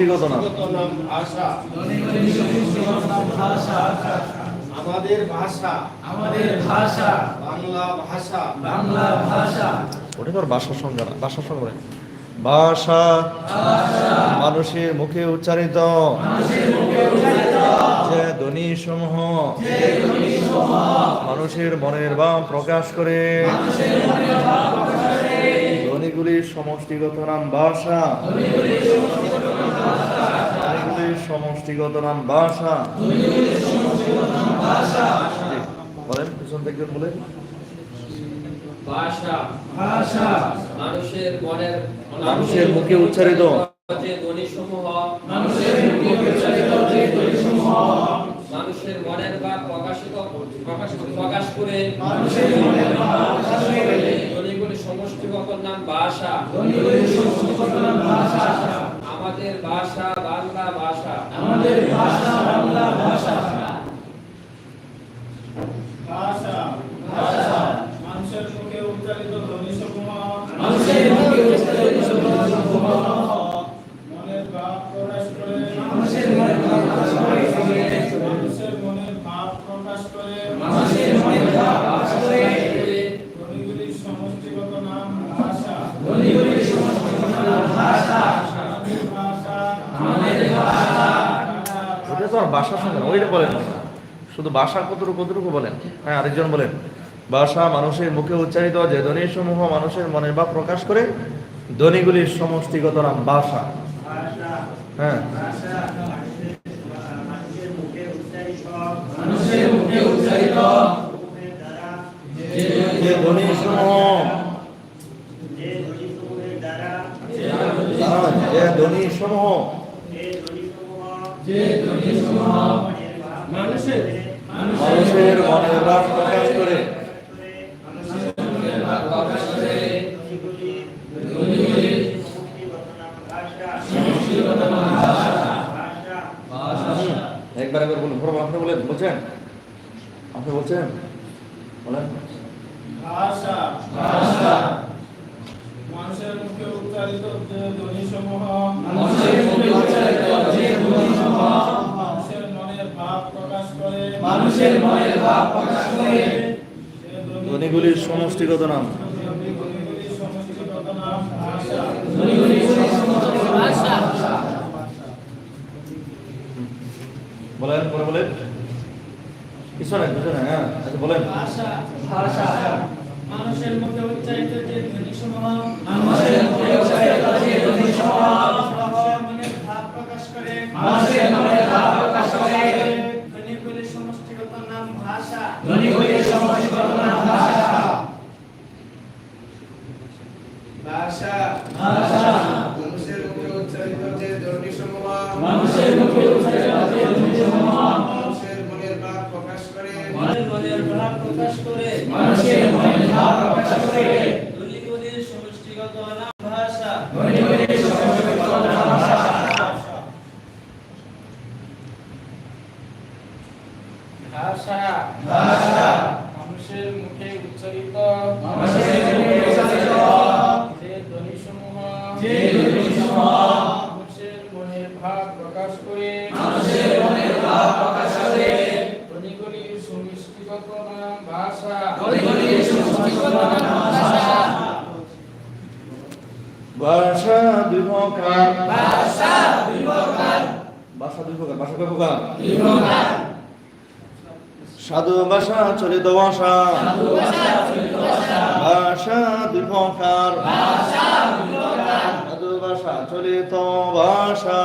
সমষ্টিগত নাম। ভাষা ভাষা। আমাদের ভাষা। আমাদের ভাষা। বাংলা ভাষা। বাংলা ভাষা। ওটা তোর ভাষার সংজ্ঞা না ভাষার সংজ্ঞা ভাষা। মানুষের মুখে উচ্চারিত। যে ধ্বনি সমূহ। মানুষের মনের ভাব প্রকাশ করে। ধ্বনিগুলির সমষ্টিগত নাম ভাষা ধ্বনিগুলির সমষ্টিগত নাম ভাষা বলেন পিছন থেকে বলেন ভাষা ভাষা মানুষের মুখে উচ্চারিত। মানুষের মুখে উচ্চারিত যে ধ্বনিসমূহ। মানুষের মনের ভাব প্রকাশিত প্রকাশ প্রকাশ করে। মানুষের মনের ভাব প্রকাশ করে। নাম ভাষা আমাদের ভাষা বাংলা ভাষা আমাদের ভাষা বাংলা ভাষা ভাষার সংজ্ঞা না, ওইটা বলেন। শুধু ভাষা কতটুকু কতটুকু বলেন? হ্যাঁ আরেকজন বলেন। ভাষা মানুষের মুখে উচ্চারিত যে ধ্বনি সমূহ মানুষের মনের ভাব প্রকাশ করে ধ্বনিগুলির সমষ্টিগত নাম ভাষা। হ্যাঁ। মানুষের মুখে উচ্চারিত যে ধ্বনি সমূহ যে ধ্বনি সমূহ যে ধ্বনিসমূহ মানুষের মানুষের মনের ভাব প্রকাশ করে। একবার একবার বলুন বড় আপনি বলেন বলছেন? আপনি বলছেন? বলেন। ভাষা। ভাষা। মানুষের মুখে উচ্চারিত ধ্বনি ধ্বনিগুলির সমষ্টিগত নাম। বলেন পরে বলেন। কিছু নাই কিছু নাই হ্যাঁ আচ্ছা বলেন। মানুষের মুখে উচ্চারিত যে ধ্বনি সমূহ মানুষের মুখে উচ্চারিত যে ধ্বনিসমূহ মানুষের মনের ভাব প্রকাশ করে মানুষের মনের ভাব প্রকাশ করে ধ্বনিগুলির সমষ্টিগত নাম ভাষা ধ্বনিগুলির সমষ্টিগত নাম ভাষা ভাষা ভাষা মানুষের মুখে উচ্চারিত যে ধ্বনি সমূহ মানুষের মুখে উচ্চারিত যে ধ্বনিসমূহ মানুষের মনের ভাব প্রকাশ করে মনের মনের ভাব প্রকাশ করে মানুষের মনের ভাব প্রকাশ করে ধ্বনিগুলির সমষ্টিগত নাম ভাষা ধ্বনিগুলির সমষ্টিগত নাম ভাষা ভাষা ভাষা মানুষের মুখে উচ্চারিত মানুষের মুখে উচ্চারিত যে ধ্বনি সমূহ যে ধ্বনিসমূহ মানুষের মনের ভাব প্রকাশ করে মানুষের মনের ভাব প্রকাশ করে ধ্বনিগুলির সমষ্টিগত নাম ভাষা ধ্বনিগুলির সমষ্টিগত নাম ভাষা ভাষা দুই প্রকার ভাষা দুই প্রকার ভাষা দুই প্রকার ভাষা। কয় প্রকার দুই প্রকার সাধু ভাষা চলিত ভাষা। ভাষা দুই প্রকার ভাষা দুই প্রকার সাধু ভাষা, চলিত ভাষা।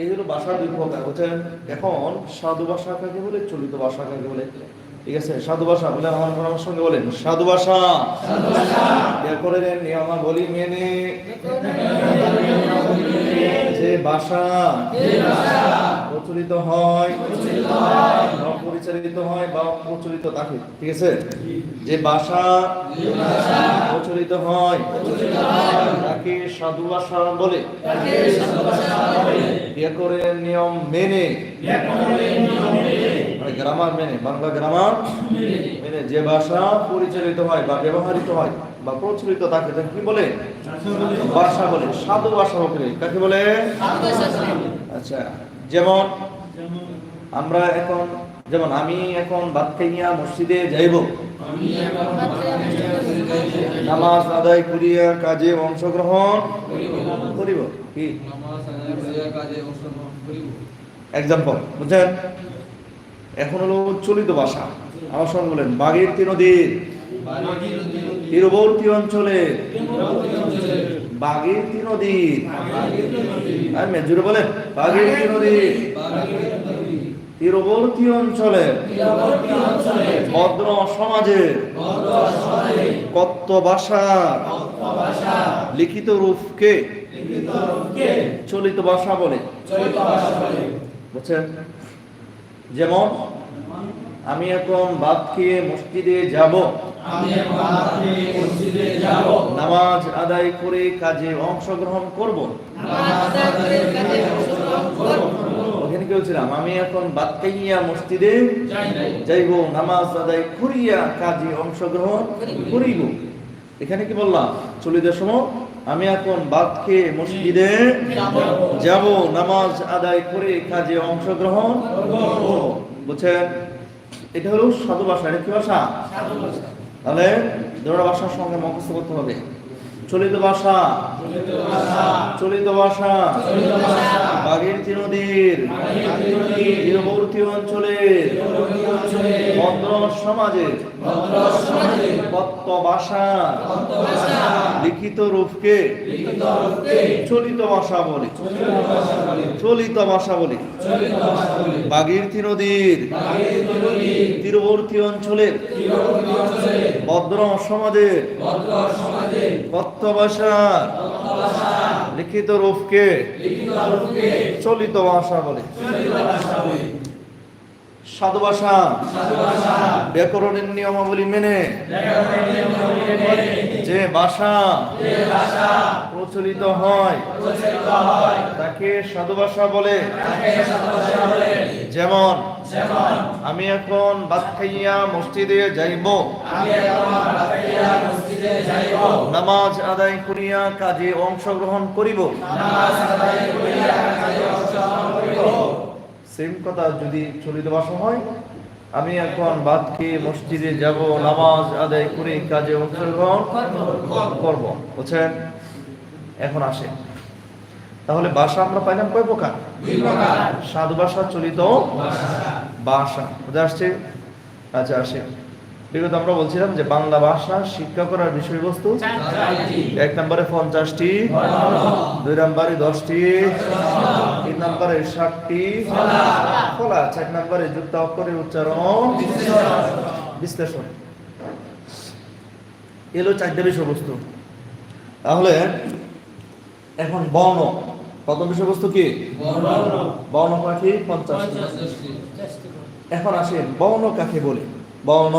এই হলো ভাষা দুই প্রকার, বুঝছেন? এখন সাধু ভাষা কাকে বলে? চলিত ভাষা কাকে বলে? ঠিক আছে? সাধু ভাষা, বলে আমার আমার সঙ্গে বলেন। সাধু ভাষা। বের করে দেন নিয়মাবলী মেনে যে ভাষা যে ভাষা প্রচলিত হয়। প্রচলিত হয় বা পরিচালিত থাকে। ঠিক আছে? যে ভাষা প্রচলিত হয় তাকে সাধু ভাষা বলে। বলে ব্যাকরণের নিয়ম মেনে। নিয়ম মেনে মানে গ্রামার মেনে বাংলা গ্রামার মেনে যে ভাষা পরিচালিত হয় বা ব্যবহৃত হয় বা প্রচলিত তাকে তাকে কি বলে? ভাষা বলে সাধু ভাষা বলে। কাকে বলে। আচ্ছা যেমন আমরা এখন, যেমন আমি এখন ভাত মসজিদে যাইব। নামাজ আদায় করিয়া কাজে অংশগ্রহণ করিব। কি? এক্সাম্পল বুঝছেন? এখন হলো চলিত ভাষা। আমার সঙ্গে বলেন বাগের নদীর তীরবর্তী অঞ্চলে অঞ্চলে বাগের নদীর আর মেজুরে বলেন বাগের নদীর বাড়ির নদী তীরবর্তী অঞ্চলে ভদ্র সমাজে কত্ত ভাষা ভাষা। লিখিত রূপকে লিখিত চলিত ভাষা বলে। চলিত ভাষা বলে। বুঝছেন? যেমন আমি এখন ভাত খেয়ে মসজিদে যাব। আমি এখন মসজিদে যাব। নামাজ আদায় করে কাজে অংশগ্রহণ করব। নামাজ আদায় কাজে অংশগ্রহণ করব। ওখানে কি বলছিলাম? আমি এখন ভাত খাইয়া মসজিদে যাইব নামাজ আদায় করিয়া কাজে অংশগ্রহণ করিব। এখানে কি বললাম? চলিত সময় আমি এখন ভাত খেয়ে মসজিদে যাব। নামাজ আদায় করে কাজে অংশগ্রহণ করব। বুঝছেন? এটা হলো সাধু ভাষা এটা কি ভাষা? তাহলে দুটো ভাষার সঙ্গে মুখস্থ করতে হবে। চলিত ভাষা। চলিত ভাষা। বাগের নদীর তীরবর্তী অঞ্চলের ভদ্র সমাজের তত্ত্ব ভাষা। লিখিত রূপকে। চলিত ভাষা বলে। চলিত ভাষা বলে। বাগীরথী নদীর তীরবর্তী অঞ্চলের ভদ্র সমাজের ভাষার লিখিত রূপকে চলিত ভাষা বলে। সাধু ব্যাকরণের নিয়মাবলী মেনে। যে ভাষা প্রচলিত হয়, তাকে সাধু ভাষা বলে। যেমন, আমি এখন ভাত খাইয়া মসজিদে যাইব। নামাজ আদায় করিয়া কাজে অংশগ্রহণ করিব। সেম কথা যদি চলিত ভাষা হয় আমি এখন বাদ খেয়ে মসজিদে যাব নামাজ আদায় করে কাজে অংশগ্রহণ করব বুঝছেন? এখন আসে তাহলে বাসা আমরা পাইলাম কয় প্রকার? সাধু বাসা চলিত বাসা। বুঝে আসছে? আচ্ছা আসে বিগত আমরা বলছিলাম যে বাংলা ভাষা শিক্ষা করার বিষয়বস্তু। এক নম্বরে পঞ্চাশটি দুই নম্বরে দশটি তিন নম্বরে ষাটটি ফলা চার নম্বরে যুক্ত অক্ষরের উচ্চারণ বিশ্লেষণ। এলো চারটে বিষয়বস্তু। তাহলে এখন বর্ণ। প্রথম বিষয়বস্তু কি? বর্ণ। পাখি পঞ্চাশটি। এখন আসে বর্ণ কাকে বলে? বর্ণ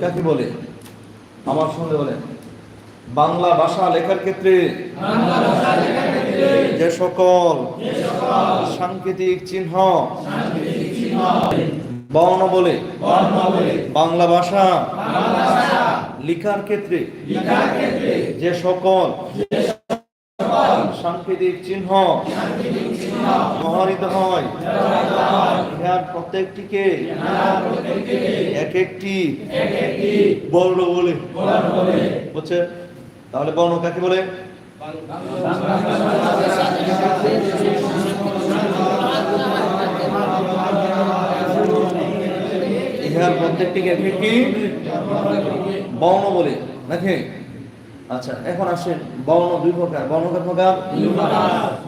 কাকে বলে? আমার সঙ্গে বলেন। বাংলা ভাষা লেখার ক্ষেত্রে যে সকল সাংকেতিক চিহ্ন বর্ণ বলে। বাংলা ভাষা লিখার ক্ষেত্রে যে সকল সাংকেতিক চিহ্ন। ব্যবহৃত হয়। ইহার প্রত্যেকটিকে এক একটি বর্ণ বলে। বুঝছে? তাহলে বর্ণ কাকে বলে? ইহার প্রত্যেকটিকে এক একটি বর্ণ বলে, নাকি? আচ্ছা এখন আসেন বর্ণ দুই প্রকার। বর্ণ কত প্রকার?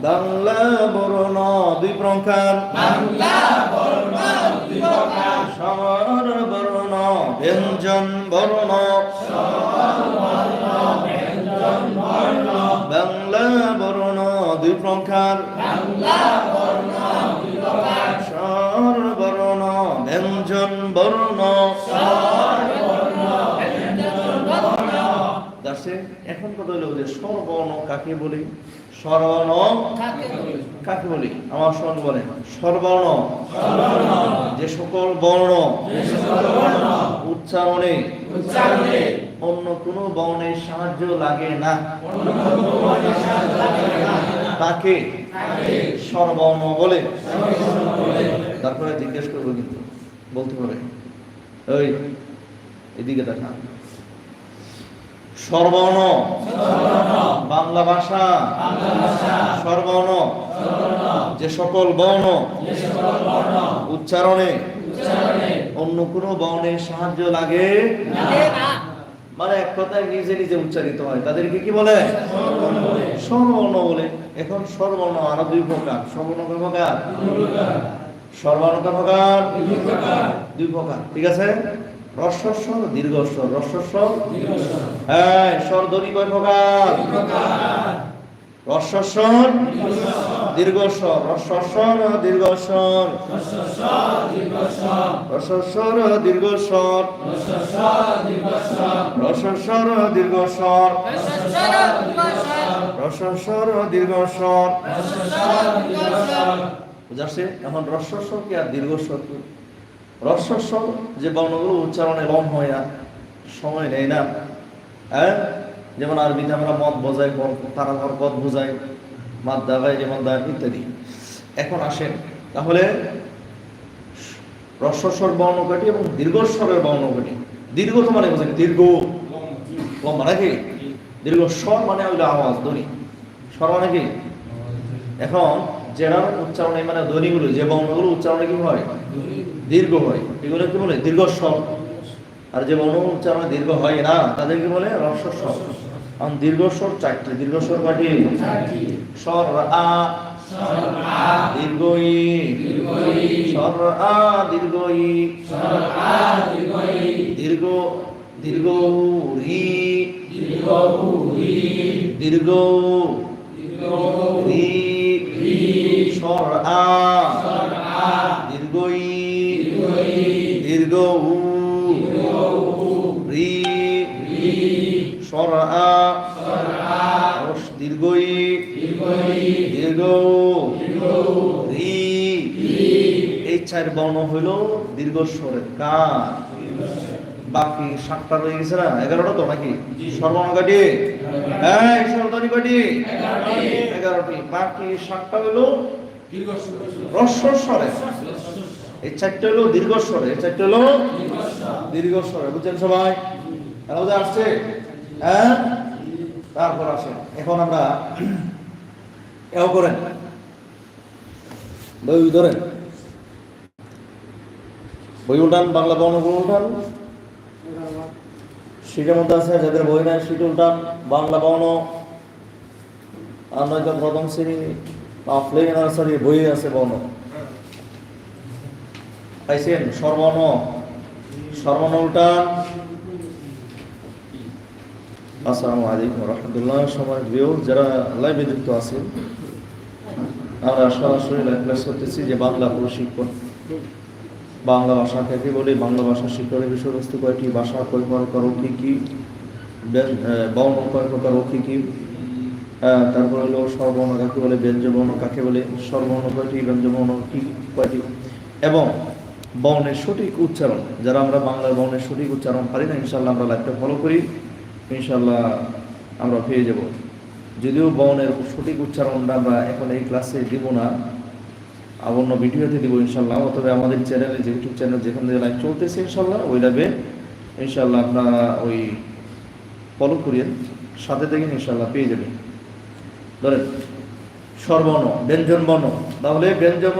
বাংলা বর্ণ দুই প্রকার। স্বর বর্ণ ব্যঞ্জন বর্ণ। বাংলা বর্ণ দুই প্রকার। স্বর এখন কথা হলো যে স্বরবর্ণ কাকে বলি? কাকে বলি? আমার বলেন স্বরবর্ণ যে সকল বর্ণ। উচ্চারণে। উচ্চারণে। অন্য কোনো বর্ণের সাহায্য লাগে না। তাকে স্বরবর্ণ বলে। তারপরে জিজ্ঞেস করব কিন্তু। বলতে পারে। ওই এদিকে দেখা। স্বরবর্ণ বাংলা ভাষা। স্বরবর্ণ যে সকল বর্ণ। উচ্চারণে। অন্য কোনো বর্ণের সাহায্য লাগে? মানে এক কথায় নিজে নিজে উচ্চারিত হয়। তাদেরকে কি বলে? স্বরবর্ণ বলে। এখন স্বরবর্ণ আরও দুই প্রকার। স্বরবর্ণ কয় প্রকার? প্রকার। দুই প্রকার। ঠিক আছে? রস্বস্বর দীর্ঘস্বর রস্বস্বর হ্যাঁ স্বরধ্বনি কয় প্রকার? রস্বস্বর দীর্ঘস্বর। রস্বস্বর দীর্ঘস্বর। রস্বস্বর দীর্ঘস্বর। রস্বস্বর দীর্ঘস্বর। রস্বস্বর দীর্ঘস্বর। বুঝাচ্ছে এখন রস্বস্বর কি আর দীর্ঘস্বর কি? রস্বস্বর যে বর্ণগুলো উচ্চারণে লম হয় না সময় নেই না। হ্যাঁ? যেমন আরবিতে আমরা মদ বোঝাই তারা পদ বোঝাই মাদ দাগাই যেমন দা ইত্যাদি। এখন আসেন তাহলে রস্বস্বর বর্ণ কয়টি এবং দীর্ঘস্বরের বর্ণ কয়টি? দীর্ঘ তো মানে বোঝেন দীর্ঘ। লম্বা নাকি দীর্ঘ স্বর মানে হইল আওয়াজ ধ্বনি। স্বর মানে কি? এখন জেনার উচ্চারণে মানে ধ্বনিগুলো যে বর্ণগুলো উচ্চারণে কি হয়? দীর্ঘ হয় এগুলো কি বলে? দীর্ঘ স্বর আর যে বর্ণ উচ্চারণে দীর্ঘ হয় না তাদের কি বলে? এখন দীর্ঘস্বর চারটি। দীর্ঘস্বর স্বর আ। দীর্ঘ ই স্বর আ দীর্ঘ ই দীর্ঘ দীর্ঘ রি দীর্ঘ রি স্বর আ। দীর্ঘ ই দীর্ঘ রি এই চার বর্ণ হইল দীর্ঘ স্বরের কার বাকি সাতটা রয়ে গেছে না? এগারোটা তো নাকি? সর্বর্ণ কাটি হ্যাঁ কাটি এগারোটি। বাকি সাতটা হইল রস্বরে এই চারটে হলো দীর্ঘস্বরে। এই চারটে হলো দীর্ঘস্বরে। বুঝছেন সবাই? আসছে? হ্যাঁ? তারপর আসেন। এখন আমরা এও করেন। বই ধরেন। বই উল্টান, বাংলা বর্ণগুলো উল্টান। সিটের মধ্যে আছে, যাদের বই নাই সিট উল্টান, বাংলা বর্ণ। আর নয়তো প্রথম শ্রেণি প্লে নার্সারি বই আছে বর্ণ। পাইছেন? সর্বর্ণ। সর্বর্ণ উল্টান। আসসালামু আলাইকুম রহমতুল্লাহ। সবার প্রিয়, যারা লাইভে যুক্ত আছেন, আমরা সরাসরি লাইভ ক্লাস করতেছি যে বাংলা প্রশিক্ষণ বাংলা ভাষা কাকে বলে, বাংলা ভাষা শিক্ষণের বিষয়বস্তু কয়টি, ভাষা কয় প্রকার ও কি কি বর্ণ কয় প্রকার ও কি কি তারপর হলো স্বরবর্ণ কাকে বলে, ব্যঞ্জবর্ণ কাকে বলে, স্বরবর্ণ কয়টি, ব্যঞ্জবর্ণ কি কয়টি, এবং বর্ণের সঠিক উচ্চারণ, যারা আমরা বাংলার বর্ণের সঠিক উচ্চারণ পারি না ইনশাল্লাহ আমরা লাইভটা ফলো করি। ইনশাল্লাহ আমরা পেয়ে যাব। যদিও বর্ণের সঠিক উচ্চারণটা আমরা এখন এই ক্লাসে দিব না। আর অন্য ভিডিওতে দিব ইনশাল্লাহ তবে আমাদের চ্যানেলে যে ইউটিউব চ্যানেল যেখান থেকে লাইভ চলতেছে ইনশাল্লাহ ওই লাইভে ইনশাল্লাহ আপনারা ওই ফলো করিয়েন সাথে থেকে ইনশাল্লাহ পেয়ে যাবেন। ধরেন স্বরবর্ণ ব্যঞ্জন বর্ণ তাহলে ব্যঞ্জন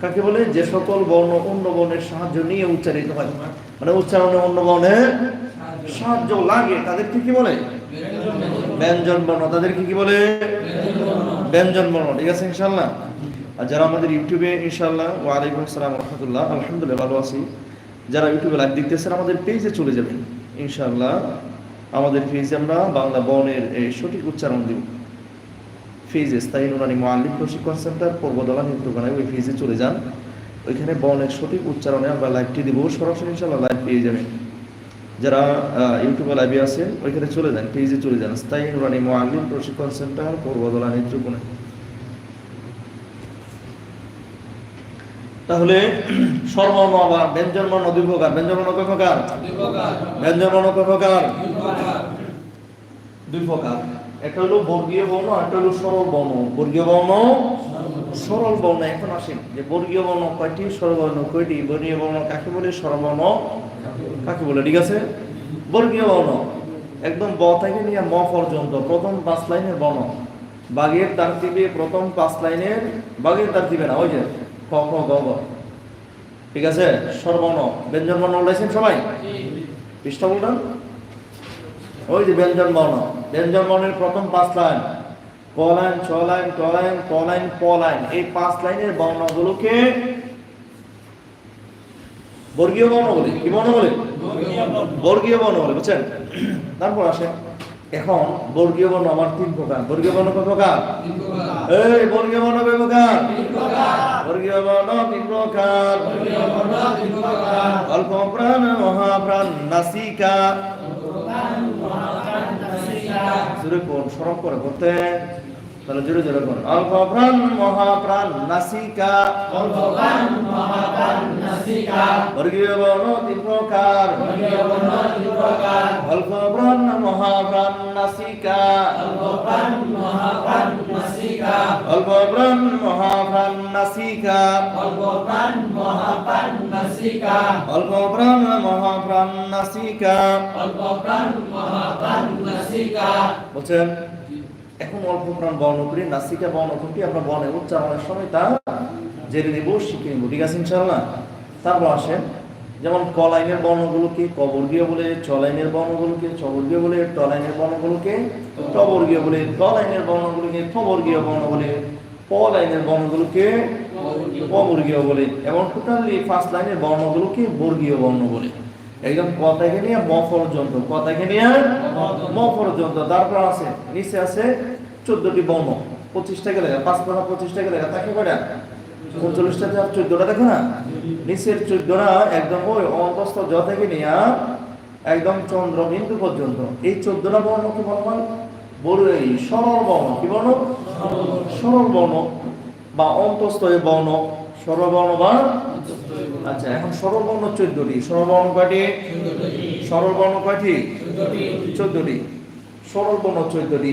কাকে বলে? যে সকল বর্ণ অন্য বর্ণের সাহায্য নিয়ে উচ্চারিত হয়। মানে উচ্চারণে অন্য বর্ণের সাহায্য লাগে তাদেরকে কি বলে? ব্যঞ্জন বর্ণ তাদেরকে কি বলে? ব্যঞ্জন বর্ণ, ঠিক আছে ইনশাল্লাহ আর যারা আমাদের ইউটিউবে ইনশাল্লাহ ওয়ালাইকুম আসসালাম রহমতুল্লাহ আলহামদুলিল্লাহ ভালো আছি। যারা ইউটিউবে লাইভ দেখতেছেন, আমাদের পেজে চলে যাবেন ইনশাল্লাহ আমাদের পেজে আমরা বাংলা বর্ণের এই সঠিক উচ্চারণ দিব। ফেজে স্থায়ী নুরানি মোয়াল্লিম প্রশিক্ষণ সেন্টার, পূর্বদলা নিত্যখানায় ওই ফেজে চলে যান। ওইখানে বর্ণের সঠিক উচ্চারণে আমরা লাইভটি দিব। সরাসরি ইনশাল্লাহ লাইভ পেয়ে যাবেন। যারা ইউটিউবে লাইভে আছেন ওইখানে চলে যান পেজে চলে যান। স্থায়ী নুরানি মোয়াল্লিম প্রশিক্ষণ সেন্টার পূর্বদলা নেত্রকোণে তাহলে সর্বর্ণ আবার প্রকার কয় প্রকার? কয় প্রকার? দুই প্রকার। একটা হলো বর্গীয় বর্ণ একটা হলো সরল বর্ণ। বর্গীয় বর্ণ সরল বর্ণ এখন আসেন। যে বর্গীয় বর্ণ কয়টি সরল বর্ণ কয়টি? বর্গীয় বর্ণ কাকে বলে? সরল বর্ণ কাকে বলে, ঠিক আছে, বর্গীয় বর্ণ। একদম ব থেকে নিয়ে ম পর্যন্ত, প্রথম পাঁচ লাইনের বর্ণ। বাগের তারতিবে প্রথম পাঁচ লাইনের বাগের তারতিবে না, ওই যে খ গ ঠিক আছে? সর্বর্ণ ব্যঞ্জন বর্ণ উল্লেছেন সবাই? পৃষ্ঠা বললেন ওই যে ব্যঞ্জন বর্ণ। ব্যঞ্জন বর্ণের প্রথম পাঁচ লাইন। ক লাইন, ছ লাইন, ক লাইন ক লাইন, প লাইন। এই পাঁচ লাইনের বর্ণগুলোকে বর্গীয় বর্ণ বলে কি বর্ণ বলে বর্গীয় বর্ণ বলে বুঝছেন? তারপর আসে এখন বর্গীয় বর্ণ আমার তিন প্রকার। বর্গীয় বর্ণ কয় প্রকার? এই বর্গীয় বর্ণ কয় প্রকার? বর্গীয় বর্ণ তিন প্রকার। অল্প প্রাণ মহাপ্রাণ নাসিকা। জোরে কোন সরব করে করতে তাহলে জোরে জোরে কোন অল্প প্রাণ মহাপ্রাণ নাসিকা বর্গীয় বর্ণ তিন প্রকার অল্প প্রাণ মহাপ্রাণ নাসিকা অল্প প্রাণ মহাপ্রাণ নাসিকা অল্প প্রাণ মহাপ্রাণ নাসিকা বলছেন এখন অল্প প্রাণ বর্ণ করি, নাসিকা বর্ণ কোনটি আমরা বর্ণে উচ্চারণের সময় তা জেনে নিব, শিখে নিব, ঠিক আছে ইনশাল্লাহ তারপর আসেন, যেমন ক লাইনের বর্ণগুলোকে, কবর্গীয় বলে চ লাইনের বর্ণগুলোকে চবর্গীয় বলে ট লাইনের বর্ণগুলোকে, টবর্গীয় বলে ত লাইনের বর্ণগুলোকে, থবর্গীয় বর্ণ বলে প লাইনের বর্ণগুলোকে অবর্গীয় বলে, এবং টোটালি ফার্স্ট লাইনের বর্ণগুলোকে বর্গীয় বর্ণ বলে। একদম ক থেকে নিয়ে ম পর্যন্ত ক থেকে নিয়ে ম পর্যন্ত তারপর আছে, নিচে আছে চোদ্দটি বর্ণ। পঁচিশটা গেলে পাঁচ পাঁচ পঁচিশটা গেলে তাকে কয়টা? উনচল্লিশটা আর চোদ্দটা দেখো না? নিচের চোদ্দটা একদম ওই অন্তস্থ জ থেকে নিয়ে একদম চন্দ্র বিন্দু পর্যন্ত। এই চোদ্দটা বর্ণকে বলা হয় বড় এই সরল বর্ণ। কি বর্ণ? সরল বর্ণ বা অন্তস্থ বর্ণ। সরল বর্ণ বা আচ্ছা এখন সরল বর্ণ চোদ্দটি। সরল বর্ণ কয়টি? সরল বর্ণ কয়টি? চোদ্দটি। সরল বর্ণ চোদ্দটি।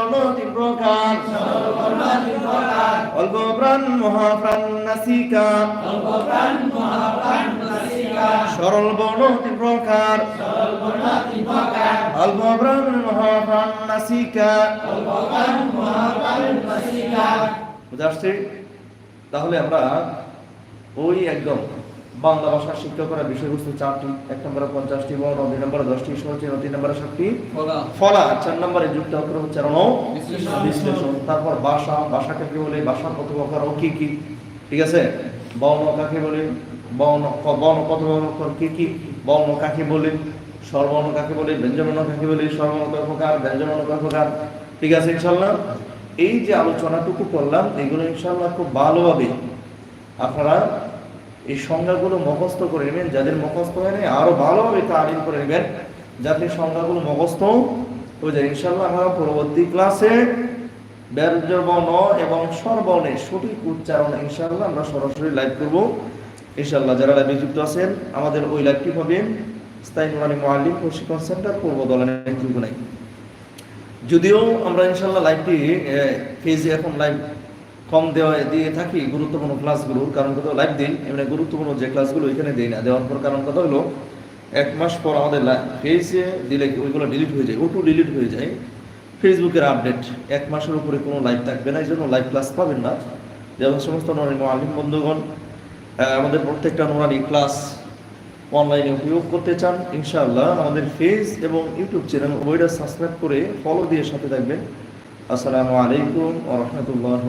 সরল বর্ণ তিন প্রকার অল্প প্রাণ মহাপ্রাণ নাসিকা। সরল বর্ণ তিন প্রকার অল্প প্রাণ মহাপ্রাণ নাসিকা। বুঝে আসছে? তাহলে আমরা ওই একদম বাংলা ভাষা শিক্ষা করার বিষয়বস্তু চারটি। এক নম্বরে পঞ্চাশটি বর্ণ দুই নম্বরে দশটি সহজ তিন নম্বরে সাতটি। ফলা। চার নম্বরে যুক্ত অক্ষর ও বিশ্লেষণ। তারপর ভাষা ভাষা কাকে বলে? ভাষার কত প্রকার ও কি কি? ঠিক আছে? বর্ণ কাকে বলে? বর্ণ বর্ণ কত প্রকার কি কি? বর্ণ কাকে বলে? স্বরবর্ণ কাকে বলে? ব্যঞ্জনবর্ণ কাকে বলে? স্বরবর্ণ কয় প্রকার? ব্যঞ্জনবর্ণ কয় প্রকার? ঠিক আছে ইনশাল্লাহ এই যে আলোচনাটুকু করলাম এগুলো ইনশাল্লাহ খুব ভালোভাবে আপনারা এই সংজ্ঞাগুলো মুখস্থ করে নেবেন। যাদের মুখস্থ হয় নাই, আরও ভালোভাবে তালিম করে নেবেন। যাতে সংজ্ঞাগুলো মুখস্থ হয়ে যায় ইনশাল্লাহ আমরা পরবর্তী ক্লাসে ব্যর্য বর্ণ এবং স্বরবর্ণের সঠিক উচ্চারণ ইনশাল্লাহ আমরা সরাসরি লাইভ করব। ইনশাল্লাহ যারা লাইভে যুক্ত আছেন, আমাদের ওই লাইভটি পাবেন। স্থায়ী মোয়াল্লিম প্রশিক্ষণ সেন্টার, পূর্ব দলের যদিও আমরা ইনশাল্লাহ লাইভটি ফেজে এখন লাইভ কম দেওয়া দিয়ে থাকি গুরুত্বপূর্ণ ক্লাসগুলো কারণ কথা লাইভ দিই এমনি গুরুত্বপূর্ণ যে ক্লাসগুলো এখানে দিই না। দেওয়ার পর কারণ কথা হলো, এক মাস পর আমাদের ফেজে দিলে ওইগুলো ডিলিট হয়ে যায় ওটু ডিলিট হয়ে যায়। ফেসবুকের আপডেট এক মাসের উপরে কোনো লাইভ থাকবে না, এই জন্য লাইভ ক্লাস পাবেন না। যেমন সমস্ত নুরানি আলিম বন্ধুগণ আমাদের প্রত্যেকটা নুরানি ক্লাস অনলাইনে উপয়োগ করতে চান, ইনশাআল্লাহ আমাদের ফেজ এবং ইউটিউব চ্যানেল ওইটা সাবস্ক্রাইব করে ফলো দিয়ে সাথে থাকবেন। আসসালামু আলাইকুম ওয়া রাহমাতুল্লাহি